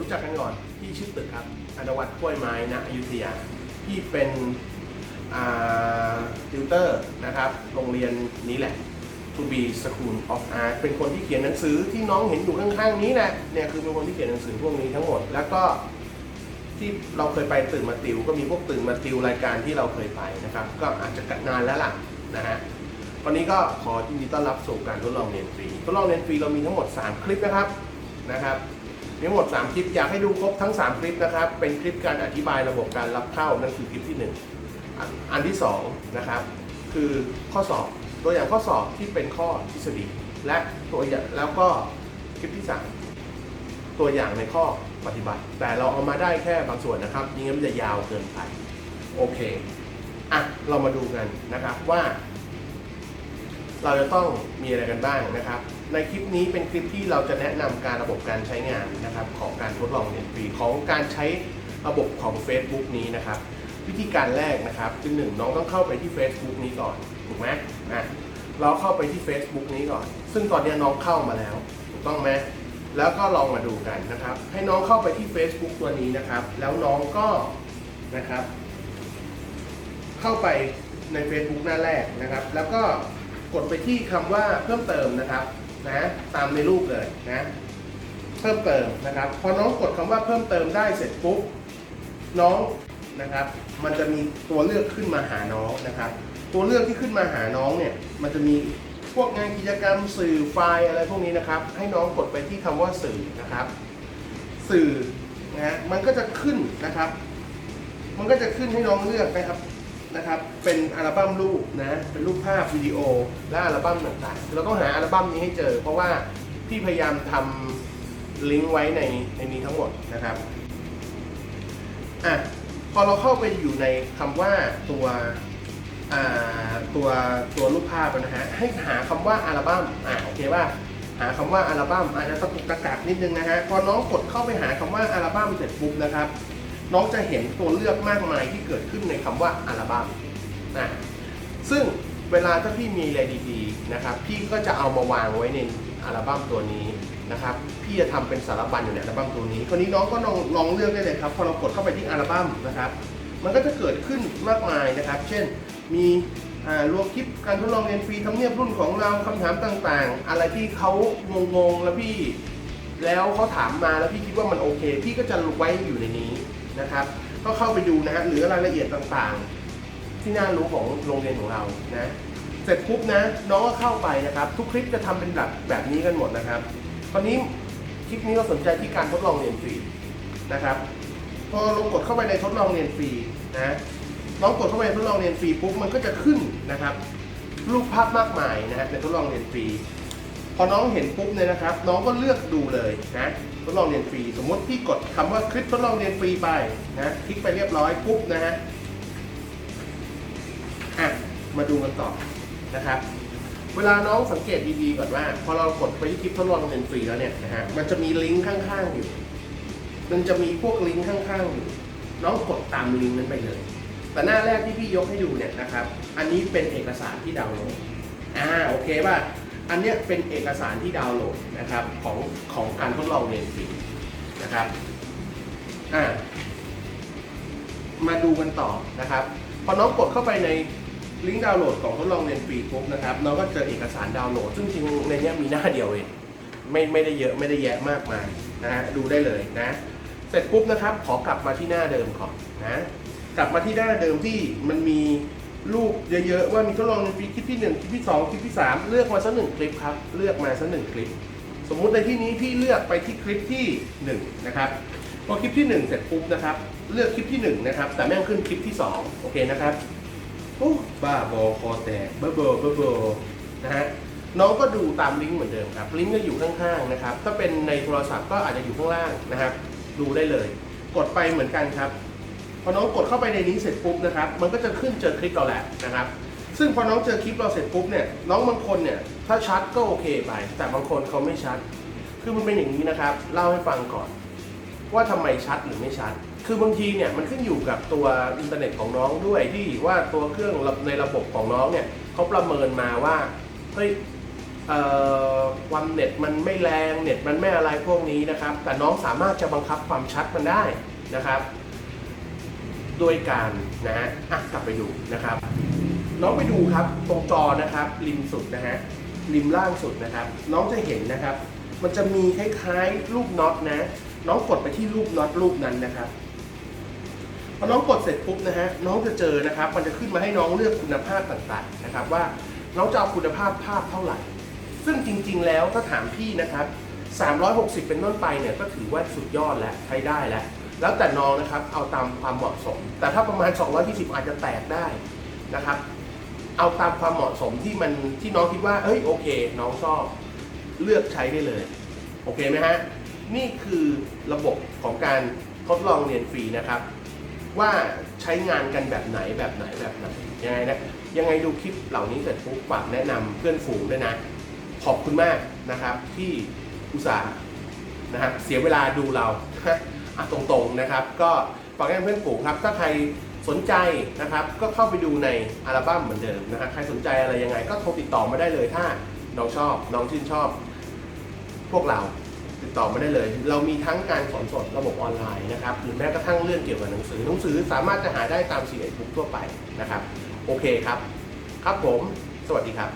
รู้จักกันก่อนที่ชื่อตึกครับอนวัตกล้วยไม้ณอยุธยาที่เป็นติวเตอร์นะครับ โรงเรียนนี้แหละ To be School of Art เป็นคนที่เขียนหนังสือที่น้องเห็นอยู่ข้างๆนี้แหละเนี่ยคือเป็นคนที่เขียนหนังสือพวกนี้ทั้งหมด แล้วก็ที่เราเคยไปตื่นมาติว ก็มีพวกตื่นมาติวรายการที่เราเคยไปนะครับ ก็อาจจะนานแล้วล่ะนะฮะวันนี้ก็ขอยินดีต้อนรับสู่การทดลองเรียนฟรีทดลองเรียนฟรีเรามีทั้งหมด 3 คลิปนะครับนะครับ ทั้งหมด 3 คลิปอยากให้ดูครบทั้ง 3 คลิปนะครับ เป็นคลิปการอธิบายระบบการรับเข้านั่นคือคลิปที่1อันอันที่2นะครับคือข้อสอบตัวอย่างข้อสอบที่เป็นข้อทฤษฎีและตัวอย่างแล้วก็คลิปที่ 3 ตัวอย่างในข้อปฏิบัติ แต่เราเอามาได้แค่บางส่วนนะครับยิ่งมันจะยาวเกินไปโอเคอะเรามาดูกันนะครับว่า เราจะต้องมีอะไรกันบ้างนะครับ ในคลิปนี้เป็นคลิปที่เราจะแนะนำการระบบการใช้งานนะครับของการทดลองเรียนฟีของการใช้ระบบของ Facebook นี้นะครับ วิธีการแรกนะครับคือหนึ่งน้องต้องเข้าไปที่ Facebook นี้ก่อนถูกไหมอะเราเข้าไปที่ Facebook นี้ก่อน ซึ่งตอนนี้น้องเข้ามาแล้ว ถูกต้องไหมแล้วก็ลองมาดูกันนะครับ ให้น้องเข้าไปที่ Facebook ตัวนี้นะครับ แล้วน้องก็นะครับ เข้าไปใน Facebook หน้าแรกนะครับ แล้วก็ กดไปที่คำว่าเพิ่มเติมนะครับนะตามในรูปเลยนะเพิ่มเติมนะครับ พอน้องกดคำว่าเพิ่มเติมได้เสร็จปุ๊บน้องนะครับ มันจะมีตัวเลือกขึ้นมาหาน้องนะครับ ตัวเลือกที่ขึ้นมาหาน้องเนี่ย มันจะมีพวกงานกิจกรรมสื่อไฟล์อะไรพวกนี้นะครับ ให้น้องกดไปที่คำว่าสื่อนะครับ สื่อนะฮะมันก็จะขึ้นนะครับ มันก็จะขึ้นให้น้องเลือกนะครับ นะครับเป็นอัลบั้มรูปนะเป็นรูปภาพวิดีโอ และอัลบั้มต่างๆเราต้องหาอัลบั้มนี้ให้เจอ เพราะว่าพี่พยายามทำลิงก์ไว้ในในนี้ทั้งหมดนะครับอะพอเราเข้าไปอยู่ในคำว่าตัวอ่าตัวตัวรูปภาพนะฮะให้หาคำว่าอัลบั้มอะโอเคป่ะหาคำว่าอัลบั้มอาจจะตะกุกตะกักนิดนึงนะฮะพอน้องกดเข้าไปหาคำว่าอัลบั้มเสร็จปุ๊บนะครับ น้องจะเห็นตัวเลือกมากมายที่เกิดขึ้นในคำว่าอัลบั้มนะซึ่งเวลาถ้าพี่มีอะไรดีๆนะครับพี่ก็จะเอามาวางไว้ในอัลบั้มตัวนี้นะครับพี่จะทำเป็นสารบัญอยู่ในอัลบั้มตัวนี้คราวนี้น้องก็ลองลองเลือกได้เลยครับพอเรากดเข้าไปที่อัลบั้มนะครับ มันก็จะเกิดขึ้นมากมายนะครับ เช่นมีรวมคลิปการทดลองเรียนฟรีทำเนียบรุ่นของเราคำถามต่างๆ อะไรที่เขางงๆแล้วพี่ แล้วเขาถามมาแล้วพี่คิดว่ามันโอเค พี่ก็จะไว้อยู่ในนี้ นะครับ ก็เข้าไปดูนะฮะหรือรายละเอียดต่างๆ ที่น่ารู้ของโรงเรียนของเรานะเสร็จปุ๊บนะน้องก็เข้าไปนะครับ ทุกคลิปจะทำเป็นแบบแบบนี้กันหมดนะครับตอนนี้คลิปนี้เราสนใจที่การทดลองเรียนฟรีนะครับพอเรากดเข้าไปในทดลองเรียนฟรีนะน้องกดเข้าไปในทดลองเรียนฟรีปุ๊บมันก็จะขึ้นนะครับรูปภาพมากมายนะฮะในทดลองเรียนฟรี พอน้องเห็นปุ๊บเนี่ยนะครับ น้องก็เลือกดูเลยนะ ทดลองเรียนฟรี สมมติพี่กดคำว่าคลิปทดลองเรียนฟรีไปนะคลิกไปเรียบร้อยปุ๊บนะฮะอะมาดูกันต่อนะครับ เวลาน้องสังเกตดีๆก่อนว่า พอเรากดไปที่คลิปทดลองเรียนฟรีแล้วเนี่ยนะฮะมันจะมีลิงก์ข้างๆอยู่ มันจะมีพวกลิงก์ข้างๆอยู่น้องกดตามลิงก์นั้นไปเลย แต่หน้าแรกที่พี่ยกให้ดูเนี่ยนะครับ อันนี้เป็นเอกสารที่ดาวน์โหลดอ่าโอเคป่ะ อันเนี้ยเป็นเอกสารที่ดาวน์โหลดนะครับของของการทดลองเรียนฟรีนะครับอ่ามาดูกันต่อนะครับพอน้องกดเข้าไปในลิงก์ดาวน์โหลดของทดลองเรียนฟรีปุ๊บนะครับน้องก็เจอเอกสารดาวน์โหลด ซึ่งจริงในเนี้ยมีหน้าเดียวเองไม่ไม่ได้เยอะไม่ได้แยะมากมายนะฮะดูได้เลยนะ เสร็จปุ๊บนะครับ ขอกลับมาที่หน้าเดิมก่อนนะกลับมาที่หน้าเดิมที่มันมี รูปเยอะๆว่ามีทดลองในฟีคลิปที่1คลิปที่2คลิปที่3เลือกมาสักหนึ่งคลิปครับเลือกมาสักหนึ่งคลิป สมมุติในที่นี้พี่เลือกไปที่คลิปที่1นะครับพอคลิปที่ 1 เสร็จปุ๊บนะครับเลือกคลิปที่1นะครับแต่แม่งขึ้นคลิปที่ 2 โอเคนะครับโอ้บ้าบอคอแตกเบอร์เบอร์เบอร์เบอร์นะฮะน้องก็ดูตามลิงก์เหมือนเดิมครับลิงก์ก็อยู่ข้างๆนะครับถ้าเป็นในโทรศัพท์ก็อาจจะอยู่ข้างล่างนะครับ ดูได้เลย กดไปเหมือนกันครับ พอน้องกดเข้าไปในนี้เสร็จปุ๊บนะครับ มันก็จะขึ้นเจอคลิปเราแหละนะครับ ซึ่งพอน้องเจอคลิปเราเสร็จปุ๊บเนี่ย น้องบางคนเนี่ย ถ้าชัดก็โอเคไป แต่บางคนเขาไม่ชัด คือมันเป็นอย่างนี้นะครับ เล่าให้ฟังก่อน ว่าทำไมชัดหรือไม่ชัด คือบางทีเนี่ยมันขึ้นอยู่กับตัวอินเทอร์เน็ตของน้องด้วยที่ว่าตัวเครื่องในระบบของน้องเนี่ยเขาประเมินมาว่า เฮ้ยความเน็ตมันไม่แรง เน็ตมันไม่อะไรพวกนี้นะครับ แต่น้องสามารถจะบังคับความชัดมันได้นะครับ โดยการนะฮะอะกลับไปดูนะครับ น้องไปดูครับตรงจอนะครับริมสุดนะฮะริมล่างสุดนะครับ น้องจะเห็นนะครับ มันจะมีคล้ายๆรูปน็อตนะ น้องกดไปที่รูปน็อตรูปนั้นนะครับพอน้องกดเสร็จปุ๊บนะฮะน้องจะเจอนะครับ มันจะขึ้นมาให้น้องเลือกคุณภาพต่างๆนะครับว่าน้องจะเอาคุณภาพภาพเท่าไหร่ ซึ่งจริงๆแล้วถ้าถามพี่นะครับ 360 เป็นต้นไปเนี่ยก็ถือว่าสุดยอดแล้วใช้ได้แล้ว แล้วแต่น้องนะครับเอาตามความเหมาะสม แต่ถ้าประมาณ 220 อาจจะแตกได้นะครับ เอาตามความเหมาะสมที่มันที่น้องคิดว่าเอ้ยโอเค น้องชอบเลือกใช้ได้เลยโอเคไหมฮะนี่คือระบบของการทดลองเรียนฟรีนะครับ ว่าใช้งานกันแบบไหนแบบไหนแบบไหนยังไงนะยังไงดูคลิปเหล่านี้เสร็จปุ๊บฝากแนะนำเพื่อนฝูงด้วยนะ ขอบคุณมากนะครับที่อุตส่าห์นะครับเสียเวลาดูเรา ตรงๆนะครับ ก็ฝากแนะนำเพื่อนฝูงครับ ถ้าใครสนใจนะครับ ก็เข้าไปดูในอัลบั้มเหมือนเดิมนะฮะใครสนใจอะไรยังไง ก็โทรติดต่อมาได้เลยถ้าน้องชอบน้องชื่นชอบ พวกเราติดต่อมาได้เลย เรามีทั้งการสอนสดระบบออนไลน์นะครับหรือแม้กระทั่งเรื่องเกี่ยวกับหนังสือหนังสือสามารถจะหาได้ตามซีเอ็ดบุ๊กทั่วไปนะครับ โอเคครับ ครับผม สวัสดีครับ